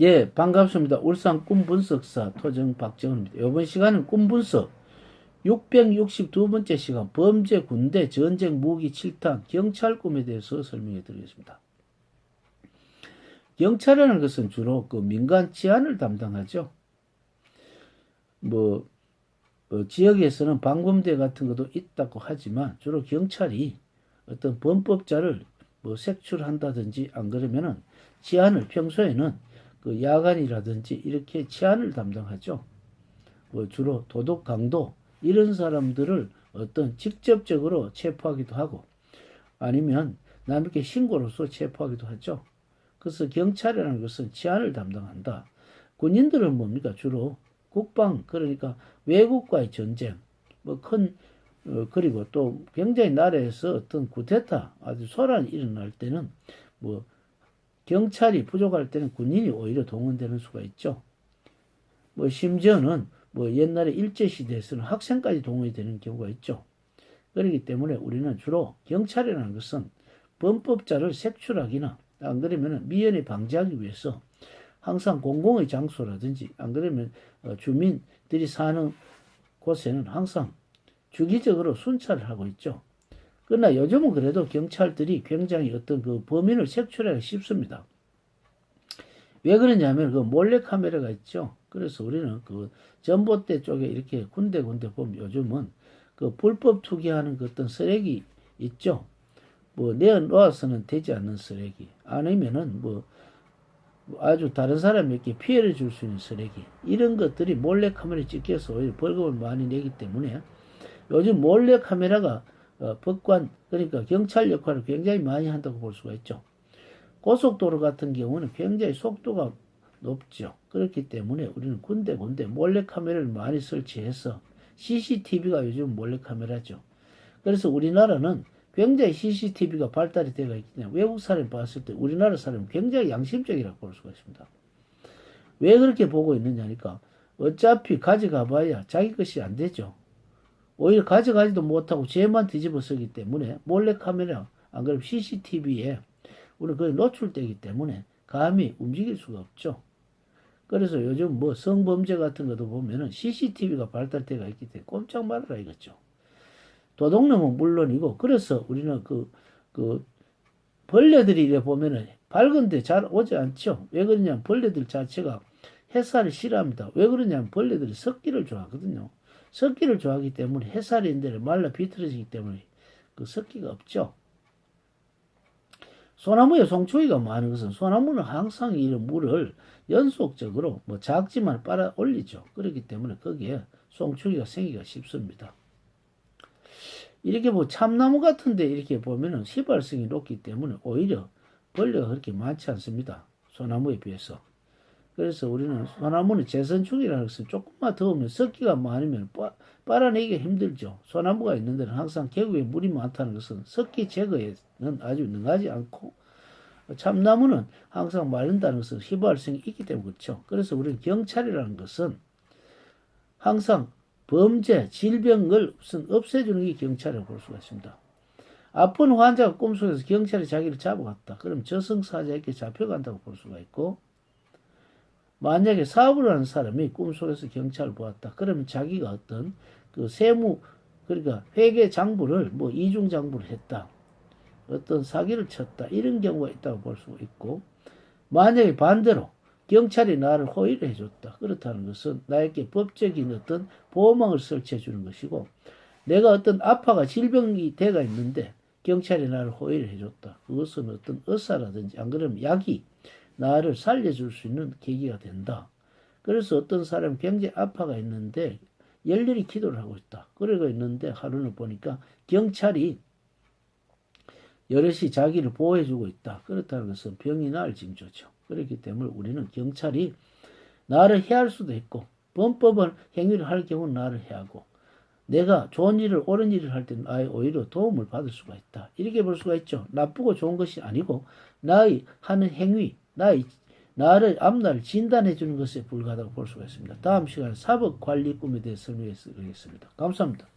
예, 반갑습니다. 울산 꿈분석사 토정 박정훈입니다. 이번 시간은 꿈분석 662번째 시간 범죄 군대 전쟁 무기 7탄 경찰 꿈에 대해서 설명해 드리겠습니다. 경찰이라는 것은 주로 그 민간 치안을 담당하죠. 뭐 어, 지역에서는 방범대 같은 것도 있다고 하지만 주로 경찰이 어떤 범법자를 뭐 색출한다든지 안 그러면은 치안을 평소에는 그 야간이라든지 이렇게 치안을 담당하죠. 뭐 주로 도덕 강도 이런 사람들을 어떤 직접적으로 체포하기도 하고 아니면 남에게 신고로서 체포하기도 하죠. 그래서 경찰이라는 것은 치안을 담당한다. 군인들은 뭡니까? 주로 국방 그러니까 외국과의 전쟁 뭐 큰 어, 그리고 또 굉장히 나라에서 어떤 구테타 아주 소란이 일어날 때는 뭐 경찰이 부족할 때는 군인이 오히려 동원되는 수가 있죠. 뭐 심지어는 뭐 옛날에 일제 시대에서는 학생까지 동원이 되는 경우가 있죠. 그렇기 때문에 우리는 주로 경찰이라는 것은 범법자를 색출하기나 안 그러면 미연에 방지하기 위해서 항상 공공의 장소라든지 안 그러면 어, 주민들이 사는 곳에는 항상 주기적으로 순찰을 하고 있죠. 그러나 요즘은 그래도 경찰들이 굉장히 어떤 그 범인을 색출하기 쉽습니다. 왜 그러냐면 그 몰래 카메라가 있죠. 그래서 우리는 그 전봇대 쪽에 이렇게 군데군데 보면 요즘은 그 불법 투기하는 그 어떤 쓰레기 있죠. 뭐 내어 놓아서는 되지 않는 쓰레기 아니면은 뭐 아주 다른 사람에게 피해를 줄 수 있는 쓰레기 이런 것들이 몰래 카메라에 찍혀서 벌금을 많이 내기 때문에 요즘 몰래 카메라가 어, 법관 그러니까 경찰 역할을 굉장히 많이 한다고 볼 수가 있죠. 고속도로 같은 경우는 굉장히 속도가 높죠. 그렇기 때문에 우리는 군데 군데 몰래 카메라를 많이 설치해서 CCTV가 요즘 몰래 카메라죠. 그래서 우리나라는 굉장히 CCTV가 발달이 되어 있기 때문에 외국 사람이 봤을 때 우리나라 사람은 굉장히 양심적이라고 볼 수가 있습니다. 왜 그렇게 보고 있느냐니까 어차피 가져가 봐야 자기 것이 안 되죠. 오히려 가져가지도 못하고 죄만 뒤집어 쓰기 때문에 몰래 카메라 안 그러면 CCTV에 우리 거의 노출되기 때문에 감히 움직일 수가 없죠. 그래서 요즘 뭐 성범죄 같은 것도 보면은 CCTV가 발달돼가 있기 때문에 꼼짝 말아라 이거죠. 도둑놈은 물론이고 그래서 우리는 그, 그 벌레들이 이래 보면은 밝은데 잘 오지 않죠. 왜 그러냐면 벌레들 자체가 햇살을 싫어합니다. 왜 그러냐면 벌레들이 습기를 좋아하거든요. 습기를 좋아하기 때문에 햇살인데 말라 비틀어지기 때문에 그 습기가 없죠. 소나무에 송초기가 많은 것은 소나무는 항상 이 물을 연속적으로 뭐 작지만 빨아 올리죠. 그렇기 때문에 거기에 송초기가 생기기가 쉽습니다. 이렇게 뭐 참나무 같은데 이렇게 보면은 휘발성이 높기 때문에 오히려 벌레가 그렇게 많지 않습니다. 소나무에 비해서. 그래서 우리는 소나무는 재선충이라는 것은 조금만 더우면 습기가 많으면 빠, 빨아내기가 힘들죠. 소나무가 있는 데는 항상 계곡에 물이 많다는 것은 습기 제거에는 아주 능하지 않고 참나무는 항상 마른다는 것은 휘발성이 있기 때문에 그렇죠. 그래서 우리는 경찰이라는 것은 항상 범죄, 질병을 우선 없애주는 게 경찰이라고 볼 수가 있습니다. 아픈 환자가 꿈속에서 경찰이 자기를 잡아갔다. 그럼 저승사자에게 잡혀간다고 볼 수가 있고 만약에 사업을 하는 사람이 꿈속에서 경찰을 보았다. 그러면 자기가 어떤 그 세무 그러니까 회계 장부를 뭐 이중 장부를 했다. 어떤 사기를 쳤다. 이런 경우가 있다고 볼 수 있고 만약에 반대로 경찰이 나를 호의를 해줬다. 그렇다는 것은 나에게 법적인 어떤 보호망을 설치해 주는 것이고 내가 어떤 아파가 질병이 돼가 있는데 경찰이 나를 호의를 해줬다. 그것은 어떤 의사라든지 안 그러면 약이 나를 살려줄 수 있는 계기가 된다. 그래서 어떤 사람 굉장히 아파가 있는데 열렬히 기도를 하고 있다. 그러고 있는데 하루는 보니까 경찰이 여럿이 자기를 보호해주고 있다. 그렇다는 것은 병이 나을 징조죠. 그렇기 때문에 우리는 경찰이 나를 해할 수도 있고 범법은 행위를 할 경우는 나를 해하고 내가 좋은 일을 옳은 일을 할 때는 아예 오히려 도움을 받을 수가 있다. 이렇게 볼 수가 있죠. 나쁘고 좋은 것이 아니고 나의 하는 행위 나의 나를 앞날을 진단해 주는 것에 불과하다고 볼 수가 있습니다. 다음 시간에 사법 관리 꿈에 대해 설명해 드리겠습니다. 감사합니다.